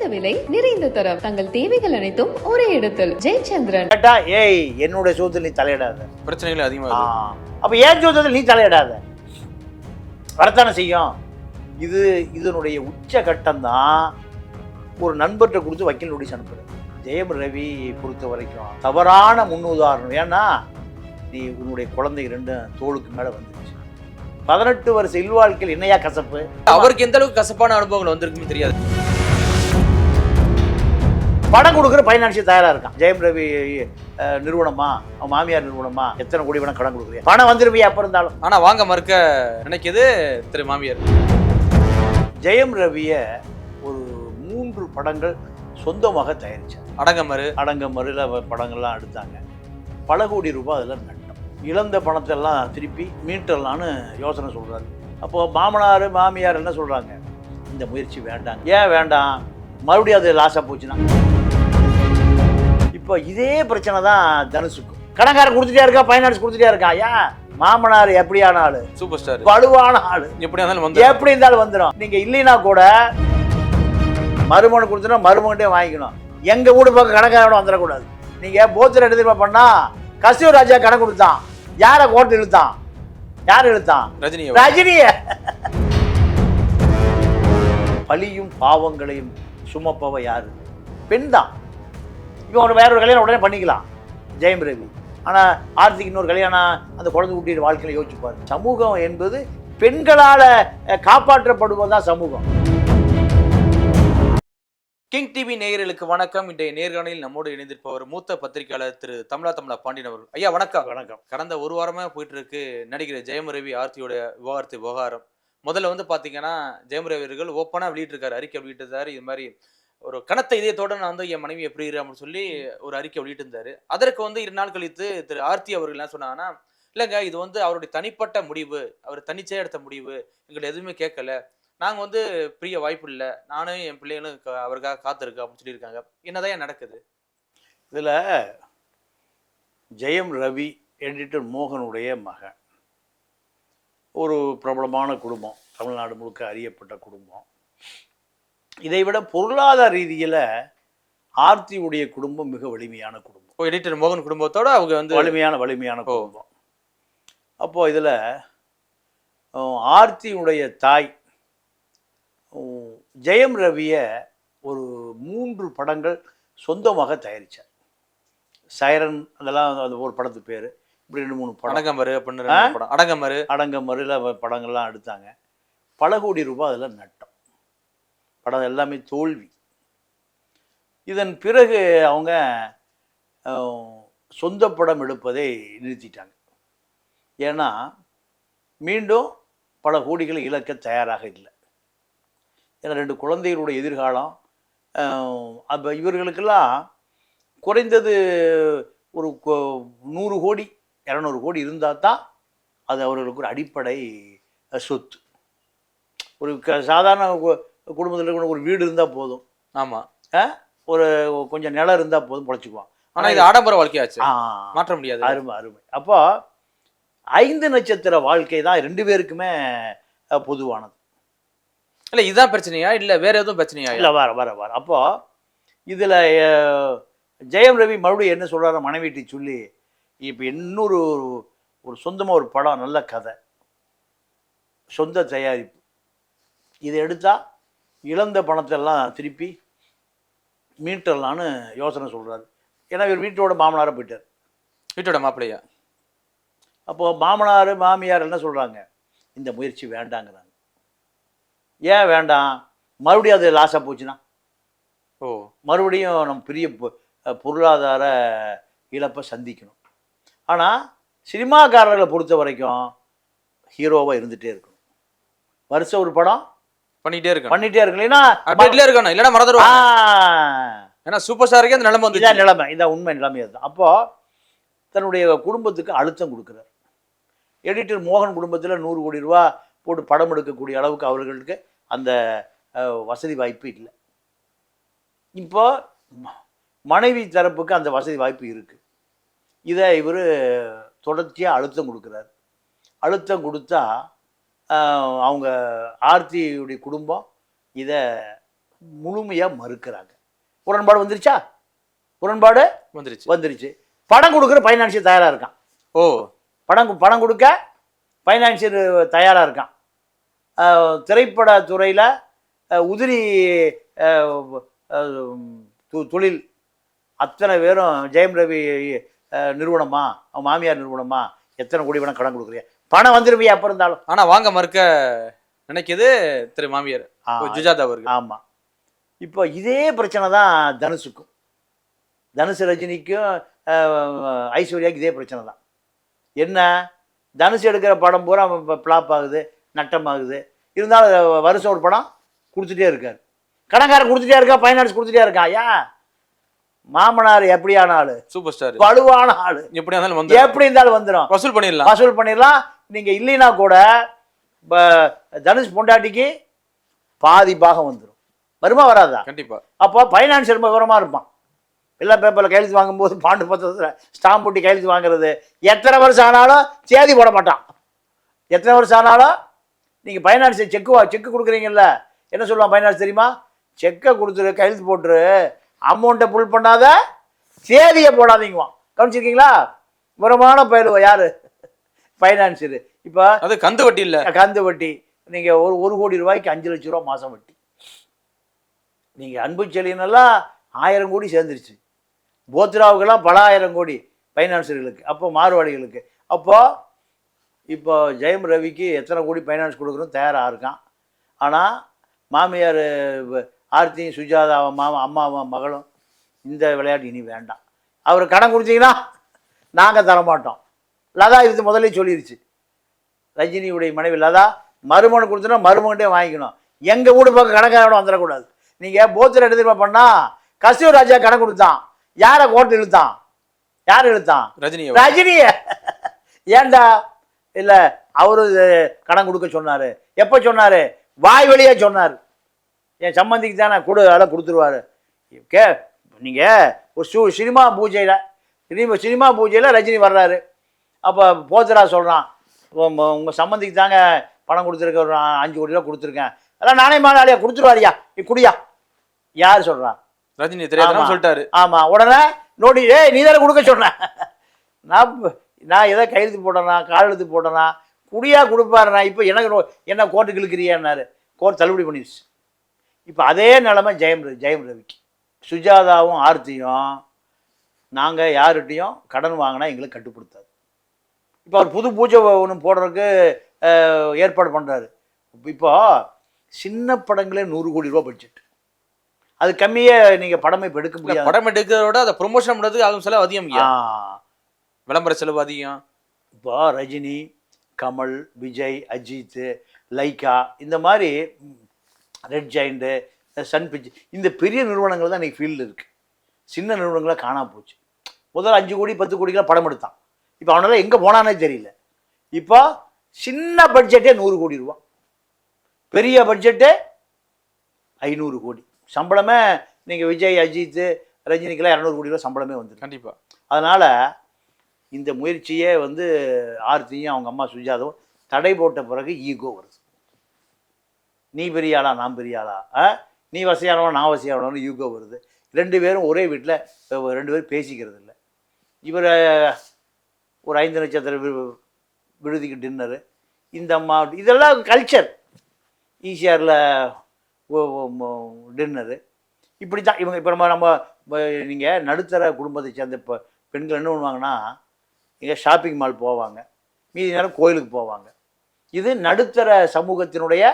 குறைந்த விலை நிறைந்த தரம். தங்கள் தேவைகள் அனைத்தும் ஒரே இடத்தில். ஜெயச்சந்திரன். கேட்டா ஏய் என்னுடைய சோத்துல நீ தலையிடாத. பிரச்சனைகள் அதிகமாக அப்ப ஏன் சோதத்தில் நீ தலையிடாத. வரத்தானே செய்யும்? இது இதனுடைய உச்ச கட்டம் தான் ஒரு நண்பர்கிட்ட கொடுத்து வக்கீல் நோட்டீஸ் அனுப்புறது ஜெயம் ரவி பொறுத்த வரைக்கும் தவறான முன்னுதாரணம். ஏன்னா நீ உன்னுடைய குழந்தை ரெண்டும் தோளுக்கு மேல வந்துருச்சு. பதினெட்டு வருஷ இல்வாழ்க்கையில் என்னையா கசப்பு? அவருக்கு எந்த அளவுக்கு கசப்பான அனுபவங்கள் வந்திருக்குன்னு தெரியாது. பணம் கொடுக்குற பைனான்சியல் தயாரா இருக்கான். ஜெயம் ரவி நிறுவனமா? அவன் மாமியார் நிறுவனமா? எத்தனை கோடி வேணா கடன் கொடுக்குறியா? பணம் வந்துருவியா அப்ப இருந்தாலும்? ஆனா வாங்க மறுக்க நினைக்கிறது திரு மாமியார். ஜெயம் ரவிய ஒரு மூன்று படங்கள் சொந்தமாக தயாரிச்சார். அடங்கமறு அடங்க மறுல படங்கள்லாம் எடுத்தாங்க. பல கோடி ரூபாய் அதில் நட்டம். இழந்த பணத்தை எல்லாம் திருப்பி மீட்டரலான்னு யோசனை சொல்றாரு. அப்போ மாமனார் மாமியார் என்ன சொல்றாங்க? இந்த முயற்சி வேண்டாம். ஏன் வேண்டாம்? மறுபடியும் அது லாஸாக போச்சுன்னா? இப்போ இதே பிரச்சனை தான் தனுஷுக்கும். கடன்காரன் கொடுத்துட்டே இருக்கா ஃபைனான்ஸ் கொடுத்துட்டே இருக்கா? ஏன் மாமனார் எப்படியான ஆளு சூப்பர் ஸ்டார் வலுவான ஆளு. எப்படியா இருந்தாலும் வந்து எப்படி இருந்தாலும் வந்துடும். நீங்க இல்லைன்னா கூட மருமகன் கொடுத்தனா மருமகன்ட்டே வாங்கிக்கணும். எங்க வீடு பக்கம் கணக்காரோட வந்துடக்கூடாது. நீங்க போத்துல எடுத்து பண்ணா கசிவ ராஜா கணக்கு கொடுத்தான். யார கோட்டை இழுத்தான்? யார் இழுத்தான்? ரஜினி ரஜினிய. பழியும் பாவங்களையும் சுமப்பவ யாரு? பெண் தான். இவன் ஒரு வேற ஒரு கல்யாணம் உடனே பண்ணிக்கலாம். ஜெயம் ரவி. ஆனா ஆர்த்திக்கு இன்னொரு கல்யாணம் அந்த குழந்தை குட்டியோட வாழ்க்கையில யோசிச்சுப்பாரு சமூகம் என்பது பெண்களால அஹ், காப்பாற்றப்படுவதுதான் சமூகம். கிங் டிவி நேயர்களுக்கு வணக்கம். இன்றைய நேர்காணலில் நம்மோடு இணைந்திருப்பவர் மூத்த பத்திரிகையாளர் திரு தமிழா தமிழா பாண்டியன் அவர்கள். ஐயா வணக்கம். வணக்கம். கடந்த ஒரு வாரமா போயிட்டு இருக்கு நடிகர் ஜெயம் ரவி ஆர்த்தியோட விவகாரத்து விவகாரம். முதல்ல வந்து பாத்தீங்கன்னா ஜெயம் ரவி அவர்கள் ஓப்பனா வெளியிட்டிருக்காரு. அறிக்கை வெளியிட்டிருந்தாரு இது மாதிரி ஒரு கனத்த இதயத்தோட நான் வந்து என் மனைவி எப்படி அப்படின்னு சொல்லி ஒரு அறிக்கை வெளியிட்டிருந்தாரு அதற்கு வந்து இரு நாள் கழித்து திரு ஆர்த்தி அவர்கள் என்ன சொன்னாங்கன்னா இல்லைங்க இது வந்து அவருடைய தனிப்பட்ட முடிவு. அவர் தனிச்சையா எடுத்த முடிவு. எங்களை எதுவுமே கேட்கல. நாங்க வந்து பிரிய வாய்ப்பு இல்லை. நானும் என் பிள்ளைகளும் அவருக்காக காத்திருக்கு அப்படின்னு சொல்லியிருக்காங்க. என்னதான் ஏன் நடக்குது? இதுல ஜெயம் ரவி எடிட்டர் மோகனுடைய மகன். ஒரு பிரபலமான குடும்பம். தமிழ்நாடு முழுக்க அறியப்பட்ட குடும்பம். இதை விட பொருளாதார ரீதியில ஆர்த்தியுடைய குடும்பம் மிக வலிமையான குடும்பம். எடிட்டர் மோகன் குடும்பத்தோட அவங்க வந்து வலிமையான வலிமையான குடும்பம். அப்போ இதுல ஆர்த்தியுடைய தாய் ஜெயம் ரவிய ஒரு மூன்று படங்கள் சொந்தமாக தயாரிச்சார். சைரன் அதெல்லாம் அந்த ஒரு படத்து பேர். இப்படி ரெண்டு மூணு படம். அடங்கமரு அப்படின்னு படம். அடங்கமரு அடங்க மறுல படங்கள்லாம் எடுத்தாங்க. பல கோடி ரூபாய் அதில் நட்டம். படம் எல்லாமே தோல்வி. இதன் பிறகு அவங்க சொந்த படம் எடுப்பதை நிறுத்திட்டாங்க. ஏன்னா மீண்டும் பல கோடிகளை இழக்க தயாராக இல்லை. ஏன்னா ரெண்டு குழந்தைகளுடைய எதிர்காலம் அப்போ இவர்களுக்கெல்லாம் குறைந்தது ஒரு நூறு கோடி இரநூறு கோடி இருந்தால் தான் அது அவர்களுக்கு ஒரு அடிப்படை சொத்து. ஒரு க சாதாரண குடும்பத்தில் ஒரு வீடு இருந்தால் போதும். ஆமா. ஒரு கொஞ்சம் நிலம் இருந்தால் போதும் பொழைச்சிக்குவான் ஆனா இது ஆடம்பர வாழ்க்கையாச்சு. மாற்ற முடியாது. அருமை அருமை. அப்போ ஐந்து நட்சத்திர வாழ்க்கை தான் ரெண்டு பேருக்குமே பொதுவானது. இல்ல இதுதான் பிரச்சனையா? இல்ல வேற எதுவும் பிரச்சனையா? இல்லை வர வர வர. அப்போ இதில் ஜெயம் ரவி மறுபடியும் என்ன சொல்கிறாரு மனைவிட்டு சொல்லி இப்போ இன்னொரு ஒரு- சொந்தமாக ஒரு படம் நல்ல கதை. சொந்த தயாரிப்பு. இதை எடுத்தா இழந்த பணத்தை எல்லாம் திருப்பி மீட்டரலான்னு யோசனை சொல்கிறாரு ஏன்னா இவர் வீட்டோட மாமனாரை போயிட்டார். வீட்டோட மாப்பிள்ளையா? அப்போது மாமனார் மாமியார் என்ன சொல்கிறாங்க இந்த முயற்சி வேண்டாங்கிறாங்க. ஏன் வேண்டாம்? மறுபடியும் அது லாஸாக போச்சுன்னா? ஓ. மறுபடியும் நம்ம பெரிய பொருளாதார இழப்பை சந்திக்கணும். ஆனால் சினிமாக்காரர்களை பொறுத்த வரைக்கும் ஹீரோவாக இருந்துகிட்டே இருக்கணும். வருஷம் ஒரு படம் பண்ணிட்டே இருக்கணும். பண்ணிட்டே இருக்கணும். இல்லைன்னா அப்டேட்ல இருக்கணும்? இல்லன்னா மறந்துடுவாங்க ஏன்னா சூப்பர் ஸ்டாருக்கே அந்த நிலைமை இதான் வந்துச்சு நிலைமை. இதான் உண்மை நிலைமை அதுதான். அப்போ தன்னுடைய குடும்பத்துக்கு அழுத்தம் கொடுக்குறார். எடிட்டர் மோகன் குடும்பத்தில் நூறு கோடி ரூபா போட்டு படம் எடுக்கக்கூடிய அளவுக்கு அவர்களுக்கு அந்த வசதி வாய்ப்பு இல்லை. இப்போ மனைவி தரப்புக்கு அந்த வசதி வாய்ப்பு இருக்கு. இதை இவர் தொடர்ச்சியாக அழுத்தம் கொடுக்குறார். அழுத்தம் கொடுத்தா அவங்க ஆர்த்தியுடைய குடும்பம் இதை முழுமையாக மறுக்கிறாங்க. உடன்பாடு வந்துருச்சா? உடன்பாடு வந்துருச்சு. வந்துருச்சு. படம் கொடுக்குற ஃபைனான்சியர் தயாராக இருக்கான். ஓ. படம் படம் கொடுக்க ஃபைனான்சியர் தயாராக இருக்கான். திரைப்பட துறையில் உதிரி தொழில் அத்தனை பேரும் ஜெயம் ரவி நிறுவனமா? அவன் மாமியார் நிறுவனமா? எத்தனை கோடி வேணா கடன் கொடுக்குறியா? பணம் வந்துருவியா அப்போ இருந்தாலும்? ஆனா வாங்க மறுக்க நினைக்குது திரு மாமியார். சுஜாதா அவர்கள். ஆமாம் இப்போ இதே பிரச்சனை தான் தனுஷுக்கும். தனுஷ் ரஜினிக்கும் ஐஸ்வர்யாவுக்கு இதே பிரச்சனை தான். என்ன? தனுஷ் எடுக்கிற படம் பூரா ஃப்ளாப் ஆகுது நட்டமாகுது. இருந்தாலும் வருஷம் ஒரு படம் கொடுத்துட்டே இருக்கார். கடன்காரன் கொடுத்துட்டே இருக்கா ஃபைனான்ஸ் கொடுத்துட்டே இருக்கா? ஏன் மாமனார் எப்படியான ஆளு சூப்பர் ஸ்டார் வலுவான ஆளு. எப்படியா இருந்தாலும் வந்து எப்படி இருந்தாலும் வந்துடும் வசூல் பண்ணிடலாம். வசூல் பண்ணிடலாம். நீங்கள் இல்லைன்னா கூட தனுஷ் பொண்டாட்டிக்கு பாதி பாகம் வந்துடும் வருமா வராதா? கண்டிப்பா. அப்போ ஃபைனான்ஸ் ரொம்ப விவரமாக இருப்பான். எல்லா பேப்பரில் கையெழுத்து வாங்கும்போது பாண்டு பத்திரத்தில் ஸ்டாம்ப் போட்டு கையெழுத்து வாங்குறது. எத்தனை வருஷம் ஆனாலும் சேதி போட மாட்டான். எத்தனை வருஷம் ஆனாலும் நீங்கள் ஃபைனான்ஸ் செக்கு வா செக்கு கொடுக்குறீங்கல்ல. என்ன சொல்லுவான் ஃபைனான்ஸ் தெரியுமா? செக்கை கொடுத்துரு கையெழுத்து போட்டுரு. அமௌண்ட்டை புல் பண்ணாத சேதியை போடாதீங்குவான். கவனிச்சிருக்கீங்களா? விவரமான பயிலுவ யார்? ஃபைனான்ஸரு இப்போ அது கந்து வட்டி இல்ல. கந்து வட்டி. நீங்கள் ஒரு ஒரு கோடி ரூபாய்க்கு அஞ்சு லட்ச ரூபா மாதம் வட்டி. நீங்கள் அன்பு செலினெல்லாம் ஆயிரம் கோடி சேர்ந்துருச்சு. போத்ராவுக்கெல்லாம் பல ஆயிரம் கோடி ஃபைனான்சர்களுக்கு அப்போ மார்வாடிகளுக்கு. அப்போ இப்போ ஜெயம் ரவிக்கு எத்தனை கோடி ஃபைனான்ஸ் கொடுக்குறோம் தயாராக இருக்கான். ஆனால் மாமியார் ஆர்த்தியும் சுஜாதா மாமா அம்மாவும் மகளும் இந்த விளையாட்டு இனி வேண்டாம். அவர் கடன் கொடுத்தீங்கன்னா நாங்கள் தரமாட்டோம். லதா இது முதல்ல சொல்லிருச்சு. ரஜினியுடைய மனைவி லதா மருமகன் கொடுத்தோன்னா மருமகன்ட்டே வாங்கிக்கணும். எங்கள் வீடு பக்கம் கணக்காரனும் வந்துடக்கூடாது. நீங்கள் போத்தில் எடுத்துட்டு பண்ணால் கஸ்தூர் ராஜா கடன் கொடுத்தான். யாரை கோர்ட்டு இழுத்தான்? யார் இழுத்தான்? ரஜினி. ரஜினிய. ஏன்டா இல்லை அவரு கடன் கொடுக்க சொன்னார். எப்போ சொன்னார்? வாய் வழியா சொன்னார். என் சம்மந்திக்கு தானே கொடு அதெல்லாம் கொடுத்துருவாரு. கே நீங்கள் ஒரு சு சினிமா பூஜையில் சினிமா சினிமா பூஜையில் ரஜினி வர்றாரு. அப்போ போத்தரா சொல்கிறான் உங்கள் சம்மந்திக்கு தாங்க பணம் கொடுத்துருக்க ஒரு அஞ்சு கோடி ரூபா கொடுத்துருக்கேன். அதெல்லாம் நானே மாலாளியா கொடுத்துருவாரியா நீ குடியா. யார் சொல்கிறா ரஜினி தெரியாதனால ஆமா. சொல்லிட்டாரு. ஆமாம் உடனே நோடி ஏய் நீ தானே கொடுக்க சொன்ன. நான் நான் எதை கையெழுத்து போட்டேனா காலெழுத்து போட்டேனா குடியா கொடுப்பாருண்ணா இப்போ எனக்கு என்ன கோர்ட்டுக்கு இழுக்கிறியான்னாரு கோர்ட் தள்ளுபடி பண்ணிடுச்சு. இப்போ அதே நிலைமை ஜெயம் ரவி ஜெயம் ரவிக்கு. சுஜாதாவும் ஆர்த்தியும் நாங்கள் யார்கிட்டையும் கடன் வாங்கினா எங்களுக்கு கட்டுப்படுத்தாது. இப்போ அவர் புது பூஜை ஒன்று போடுறதுக்கு ஏற்பாடு பண்ணுறாரு இப்போ சின்ன படங்களே நூறு கோடி ரூபா பட்ஜெட் அது கம்மியே நீங்கள் படமே இப்போ எடுக்க முடியாது. படம் எடுக்கிறத விட அதை ப்ரொமோஷன் பண்றதுக்கு ஆகும் செலவு அதிகம். விளம்பர செலவு அதிகம். இப்போ ரஜினி கமல் விஜய் அஜித் லைக்கா இந்த மாதிரி ரெட் ஜெயிண்ட்டு சன் பிக்சர் இந்த பெரிய நிறுவனங்கள் தான் இன்னைக்கு ஃபீல்டில் இருக்குது சின்ன நிறுவனங்களாக காணாம போச்சு. முதல்ல அஞ்சு கோடி பத்து கோடிக்கெலாம் படம் எடுத்தான். இப்போ அவனால எங்கே போனானே தெரியல. இப்போ சின்ன பட்ஜெட்டே நூறு கோடி ரூபா பெரிய பட்ஜெட்டு ஐநூறு கோடி. சம்பளமே நீங்கள் விஜய் அஜித் ரஜினிக்கெல்லாம் இரநூறு கோடி ரூபா சம்பளமே வந்துருக்கு கண்டிப்பா. அதனால் இந்த முயற்சியே வந்து ஆர்த்தியும் அவங்க அம்மா சுஜாதாவும் தடை போட்ட பிறகு ஈகோ வருது. நீ பெரிய ஆளா நான் பெரிய ஆளா? நீ வசதியானவன் நான் வசதியானவன் ஈகோ வருது. ரெண்டு பேரும் ஒரே வீட்டில் ரெண்டு பேரும் பேசிக்கிறது இல்லை இவர் ஒரு ஐந்து நட்சத்திர விடுதிக்கு டின்னரு இந்த அம்மா இதெல்லாம் கல்ச்சர் ஈசிஆரில் டின்னரு இப்படி தான் இவங்க இப்போ நம்ம நம்ம நீங்கள் நடுத்தர குடும்பத்தை சேர்ந்த இப்போ பெண்கள் என்ன பண்ணுவாங்கன்னா இங்கே ஷாப்பிங் மால் போவாங்க. மீதி நேரம் கோயிலுக்கு போவாங்க. இது நடுத்தர சமூகத்தினுடைய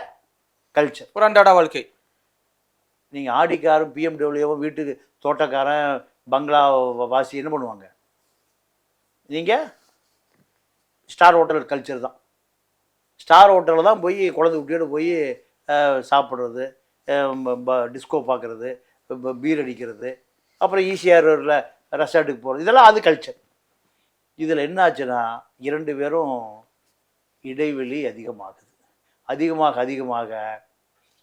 கல்ச்சர் ஒரு அன்றாட வாழ்க்கை. நீங்கள் ஆடிக்காரும் பிஎம்டபிள்யூவும் வீட்டுக்கு தோட்டக்காரன் பங்களா வாசி என்ன பண்ணுவாங்க? நீங்கள் ஸ்டார் ஹோட்டல் கல்ச்சர் தான். ஸ்டார் ஹோட்டலில் தான் போய் குழந்தை குட்டியோட போய் சாப்பிட்றது டிஸ்கோ பார்க்குறது பீர் அடிக்கிறது அப்புறம் ஈசிஆரில் ரெசார்ட்டுக்கு போகிறது இதெல்லாம் அது கல்ச்சர் இதில் என்ன ஆச்சுன்னா இரண்டு பேரும் இடைவெளி அதிகமாகுது. அதிகமாக அதிகமாக.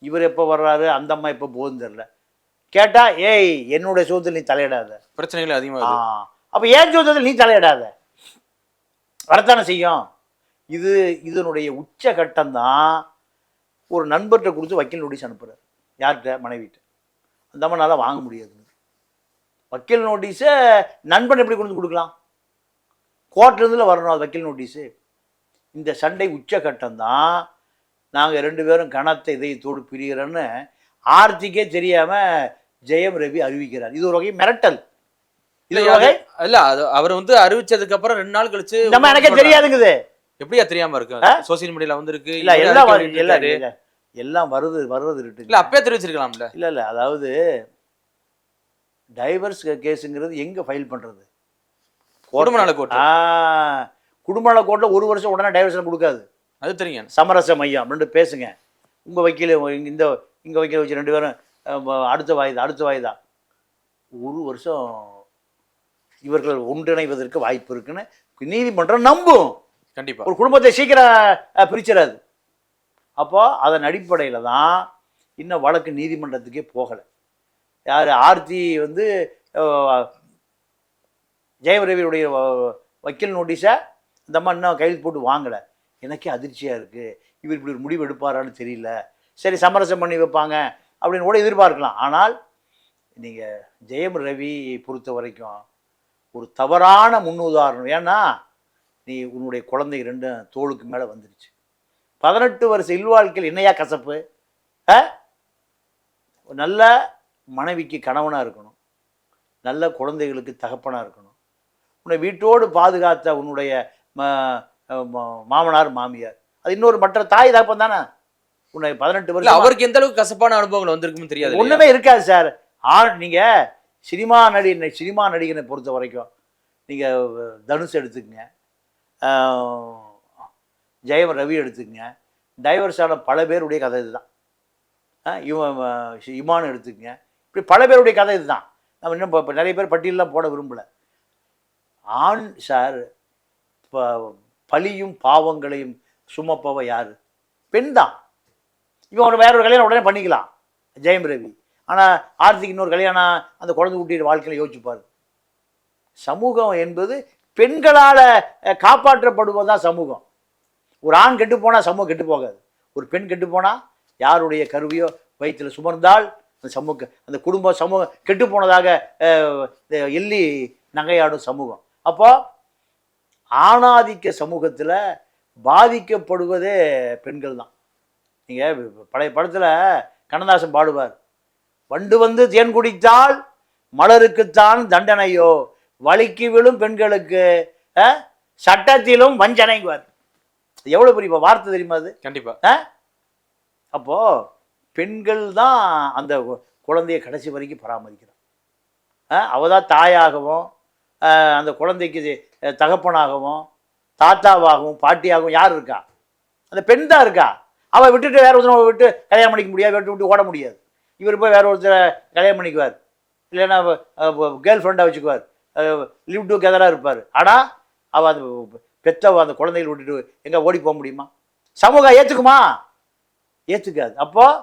இவர் எப்போ வர்றாரு? அந்த அம்மா எப்போ போகுதுன்னு தெரில கேட்டால் ஏய் என்னுடைய சோத்தில் நீ தலையிடாத. பிரச்சனைகள் ஆ. அதிகமாக அப்போ ஏன் சோதத்தில் நீ தலையிடாத? வரத்தானே செய்யும்? இது இதனுடைய உச்ச கட்டம்தான் ஒரு நண்பர்கிட்ட கொடுத்து வக்கீல் நோட்டீஸ் அனுப்புகிறார் யார்கிட்ட? மனைவிட்ட. அந்த அம்மானால வாங்க முடியாது வக்கீல் நோட்டீஸை நண்பன் எப்படி கொண்டு வந்து கொடுக்கலாம் கோர்ட்லேருந்துல வரணும் அது வக்கீல் நோட்டீஸு. இந்த சண்டை உச்சகட்டம் தான் நாங்கள் ரெண்டு பேரும் கணத்தை இதயத்தோடு பிரிகிறோன்னு ஆர்த்திக்கே தெரியாமல் ஜெயம் ரவி அறிவிக்கிறார். இது ஒரு வகை மிரட்டல். இது இல்ல அது அவர் வந்து அறிவிச்சதுக்கு அப்புறம் ரெண்டு நாள் கழிச்சு நம்ம எனக்கே தெரியாதுங்குது. எப்படியா தெரியாம இருக்கு? சோசியல் மீடியால வந்திருக்கு இல்ல எல்லாம் எல்லாம். இல்ல, வருது வர்றது இல்ல இருக்குங்க அப்பயே தெரிவிச்சிருக்கலாம்ல இல்ல இல்ல அதாவது டைவர்ஸ் கேஸுங்கிறது எங்க ஃபைல் பண்றது? குடும்ப நல கோர்ட் குடும்ப நல கோர்ட்ல ஒரு வருஷம் உடனே டைவர்ஸ் கொடுக்காது. அது தெரியும். சமரச மையம் ரெண்டு பேசுங்க. உங்க வக்கீல் இந்த இங்க வக்கீல் வச்சு ரெண்டு பேரும் அடுத்த வாய்தா அடுத்த வாய்தா. ஒரு வருஷம் இவர்கள் ஒன்றிணைவதற்கு வாய்ப்பு இருக்குன்னு நீதிமன்றம் நம்பும். கண்டிப்பா. ஒரு குடும்பத்தை சீக்கிரம் பிரிச்சிடாது. அப்போ அதன் அடிப்படையில் தான் இன்னும் வழக்கு நீதிமன்றத்துக்கே போகலை. யார் ஆர்த்தி வந்து வ- வக்கீல் நோட்டீஸை இந்த அம்மா இன்னும் கையில் போட்டு வாங்கலை. எனக்கே அதிர்ச்சியாக இருக்குது இவர் இப்படி ஒரு முடிவு எடுப்பாரான்னு தெரியல. சரி சமரசம் பண்ணி வைப்பாங்க அப்படின்னு கூட எதிர்பார்க்கலாம். ஆனால் நீங்கள் ஜெயம் ரவி பொறுத்த வரைக்கும் ஒரு தவறான முன்னுதாரணம். ஏன்னா நீ உன்னுடைய குழந்தை ரெண்டும் தோளுக்கு மேலே வந்துருச்சு. பதினெட்டு வருஷ இல்வாழ்க்கையில் என்னையா கசப்பு? ஆ? நல்ல மனைவிக்கு கணவனாக இருக்கணும். நல்ல குழந்தைகளுக்கு தகப்பனாக இருக்கணும். உன்னை வீட்டோடு பாதுகாத்த உன்னுடைய மாமனார் மாமியார். அது இன்னொரு மற்ற தாய் தகப்பன் தானே? உன்னை பதினெட்டு வருஷம் அவருக்கு எந்த அளவுக்கு கசப்பான அனுபவங்கள் வந்திருக்குன்னு தெரியாது? ஒண்ணுமே இருக்காது சார். ஆர் நீங்க சினிமா நடி சினிமா நடிகனை பொறுத்த வரைக்கும் நீங்கள் தனுஷ் எடுத்துக்கங்க. ஜெயம் ரவி எடுத்துக்கங்க. டைவர்ஸான பல பேருடைய கதை இதுதான். ஆஹ், இவன் இமான் எடுத்துக்கங்க. இப்படி பல பேருடைய கதை இதுதான். நம்ம இன்னும் இப்போ நிறைய பேர் பட்டியலாம் போட விரும்பல. ஆண் சார் ப- பழியும் பாவங்களையும் சுமப்பவ யார்? பெண் தான். இவன் வேற ஒரு கல்யாணம் உடனே பண்ணிக்கலாம். ஜெயம் ரவி. ஆனால் ஆர்த்திக்கு இன்னொரு கல்யாணம் அந்த குழந்தை குட்டியோட வாழ்க்கையில் யோசிச்சுப்பார். சமூகம் என்பது பெண்களால் காப்பாற்றப்படுவதுதான் சமூகம். ஒரு ஆண் கெட்டு போனால் சமூகம் கெட்டு போகாது. ஒரு பெண் கெட்டு போனால் யாருடைய கருவியோ வயிற்றில் சுமர்ந்தால் அந்த சமூக அந்த குடும்ப சமூகம் கெட்டு போனதாக எள்ளி நகையாடும் சமூகம். அப்போ ஆணாதிக்க சமூகத்தில் பாதிக்கப்படுவதே பெண்கள் தான் நீங்கள் பழைய படத்தில் கண்ணதாசன் பாடுவார் வண்டு வந்து தேன் குடித்தால் மலருக்குத்தான் தண்டனையோ? வலிக்கு விழும் பெண்களுக்கு சட்டத்திலும் வஞ்சனைங்குவார் எவ்வளோ பெரிய வார்த்தை தெரியுமா அது? கண்டிப்பா. அப்போ பெண்கள் தான் அந்த குழந்தைய கடைசி வரைக்கும் பராமரிக்கிறான். அவ தான் தாயாகவும் அந்த குழந்தைக்கு தகப்பனாகவும் தாத்தாவாகவும் பாட்டியாகவும் யார் இருக்கா? அந்த பெண் தான் இருக்கா? அவள் விட்டுட்டு வேற ஒருத்தனை விட்டு கல்யாணம் பண்ணிக்க முடியாது விட்டு விட்டு ஓட முடியாது. இவர் போய் வேற ஒருத்தரை கல்யாணம் பண்ணிக்குவார். இல்லைன்னா கேர்ள் ஃப்ரெண்டாக வச்சுக்குவார். லிவ் டுகெதராக இருப்பார். ஆனால் அவள் அந்த பெற்ற அந்த குழந்தைகள் விட்டுட்டு எங்கே ஓடி போக முடியுமா? சமூகம் ஏற்றுக்குமா ஏற்றுக்காது அப்போது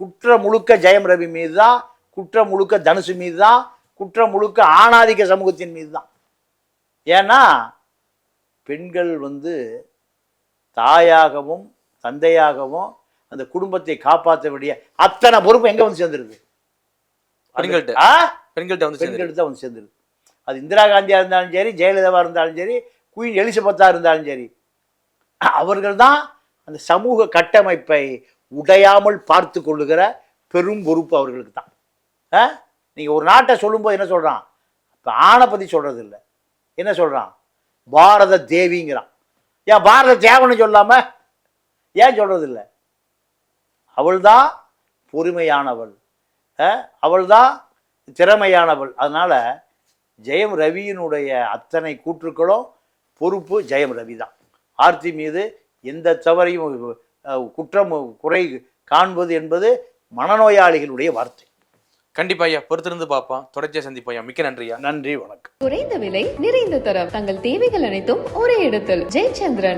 குற்றம் முழுக்க ஜெயம் ரவி மீது தான் குற்றம் முழுக்க தனுசு மீது தான் குற்றம் முழுக்க ஆணாதிக்க சமூகத்தின் மீது தான் ஏன்னா பெண்கள் வந்து தாயாகவும் தந்தையாகவும் அந்த குடும்பத்தை காப்பாற்ற வேண்டிய அத்தனை பொறுப்பு எங்க வந்து சேர்ந்துருது பெண்கள்ட்ட. ஆ? பெண்கள்ட்ட வந்து சேர்ந்து பெண்களுக்கு தான் வந்து சேர்ந்துருது அது இந்திரா காந்தியா இருந்தாலும் சரி ஜெயலலிதாவா இருந்தாலும் சரி குயின் எலிசபெத்தா இருந்தாலும் சரி அவர்கள் தான் அந்த சமூக கட்டமைப்பை உடையாமல் பார்த்து கொள்ளுகிற பெரும் பொறுப்பு அவர்களுக்கு தான் ஆ? நீங்க ஒரு நாட்டை சொல்லும்போது என்ன சொல்றான்? இப்போ ஆணை பத்தி சொல்றது இல்லை என்ன சொல்றான்? பாரத தேவிங்கிறான். ஏன் பாரத தேவன்னு சொல்லாம? ஏன் சொல்றது இல்லை அவள்தான் பொறுமையானவள். அவள் தான் திறமையானவள். அதனால ஜெயம் ரவியினுடைய அத்தனை கூற்றுக்களும் பொறுப்பு ஜெயம் ரவி தான். ஆர்த்தி மீது எந்த தவறையும் குற்றம் குறை காண்பது என்பது மனநோயாளிகளுடைய வார்த்தை. கண்டிப்பா ஐயா. பொறுத்திருந்து பார்ப்போம். தொடர்ச்சியா சந்திப்போம் ஐயா. மிக்க நன்றி ஐயா. நன்றி வணக்கம். குறைந்த விலை நிறைந்த தரம். தங்கள் தேவைகள் அனைத்தும் ஒரே இடத்தில். ஜெயச்சந்திரன்.